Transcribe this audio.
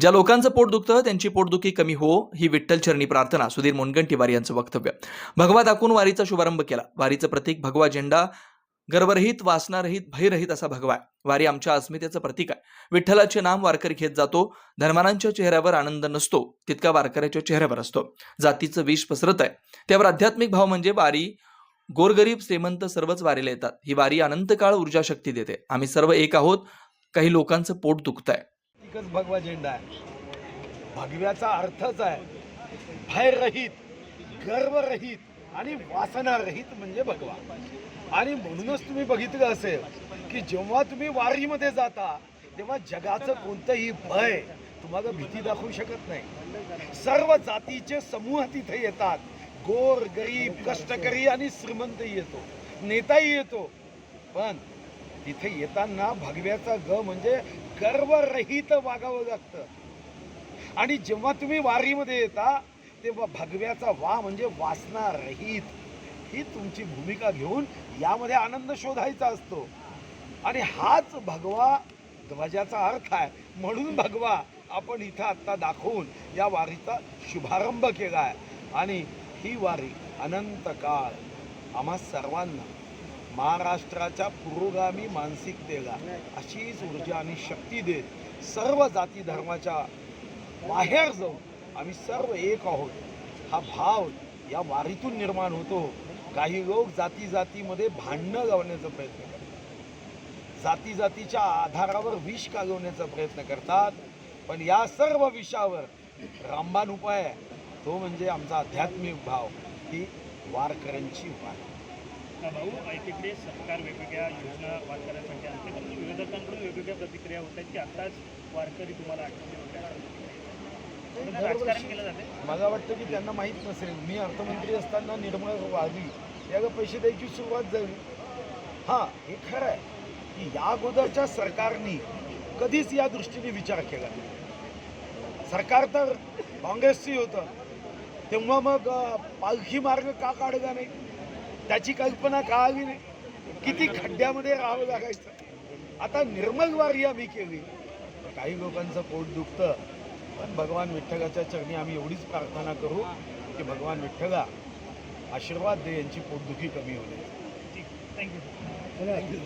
ज्या लोकांचं पोट दुखतं त्यांची पोटदुखी कमी हो ही विठ्ठल चरणी प्रार्थना सुधीर मुनगंटीवार यांचं वक्तव्य. भगवा दाखवून वारीचा शुभारंभ केला. वारीचं प्रतीक भगवा झेंडा गर्वरहित वासनारहित भयरहित असा भगवा आहे. वारी आमच्या अस्मितेचं प्रतीक आहे. विठ्ठलाचे नाम वारकरी घेत जातो. धर्मानांच्या चेहऱ्यावर आनंद नसतो. तितका वारकऱ्याच्या चेहऱ्यावर असतो. जातीचं विष पसरत आहे. त्यावर आध्यात्मिक भाव म्हणजे वारी. गोरगरीब श्रीमंत सर्वच वारीला येतात. ही वारी अनंत काळ ऊर्जा शक्ती देते. आम्ही सर्व एक आहोत. काही लोकांचं पोट दुखत आहे एकच भगवा झेंडा आहे. भगव्याचा अर्थच आहे. भयरहित गर्वरहित आणि वासनारहित म्हणजे भगवा. आणि म्हणूनच तुम्ही बघितलं असेल की जेव्हा तुम्ही वारीमध्ये जाता तेव्हा जगाचं कोणतंही भय तुम्हाला भीती दाखवू शकत नाही. सर्व जातीचे समूह तिथे येतात. गोर गरीब कष्टकरी आणि श्रीमंतही येतो. नेताही येतो. पण तिथे येताना भगव्याचा ग म्हणजे गर्वरहित वागावं लागतं. आणि जेव्हा तुम्ही वारीमध्ये येता तेव्हा भगव्याचा वा म्हणजे वासना रहित ही तुमची भूमिका घेऊन यामध्ये आनंद शोधायचा असतो. आणि हाच भगवा ध्वजाचा अर्थ आहे. म्हणून भगवा आपण इथं आत्ता दाखवून या वारीचा शुभारंभ केला आहे. आणि ही वारी अनंत काळ आम्हा सर्वांना महाराष्ट्राच्या पुरोगामी मानसिकतेला अशीच ऊर्जा आणि शक्ती देत सर्व जाती धर्माच्या बाहेर जाऊन आम्ही सर्व एक आहोत. हा भाव या वारीतून निर्माण होतो. काही लोक जाती जातीमध्ये भांडणं लावण्याचा प्रयत्न करतात. जाती जातीच्या आधारावर विष कालवण्याचा प्रयत्न करतात. पण या सर्व विषावर रामबाण उपाय तो म्हणजे आमचा आध्यात्मिक भाव ही वारकऱ्यांची वारी. भाऊ एकीकडे सरकार वेगवेगळ्या योजना वारकऱ्यांसाठी आणते परंतु विरोधकांकडून वेगवेगळ्या प्रतिक्रिया होत आहेत की आताच वारकरी तुम्हाला आठवले होते असं राजकारण केलं जाते? मला वाटतं की त्यांना माहीत नसेल. मी अर्थमंत्री असताना निर्मळ वाढली याला पैसे द्यायची सुरुवात झाली. हां हे खरं आहे की या अगोदरच्या सरकारने कधीच या दृष्टीने विचार केला नाही. सरकार तर काँग्रेसची होतं. तेव्हा मग पालखी मार्ग का काढला नाही? त्याची कल्पना का आली नाही. किती खड्ड्यामध्ये राहावं लागायचं. आता निर्मल वारी आम्ही केली. काही लोकांचं पोट दुखतं. पण भगवान विठ्ठलाच्या चरणी आम्ही एवढीच प्रार्थना करू की भगवान विठ्ठला आशीर्वाद दे यांची पोटदुखी कमी होण्याची ठीक. थँक्यू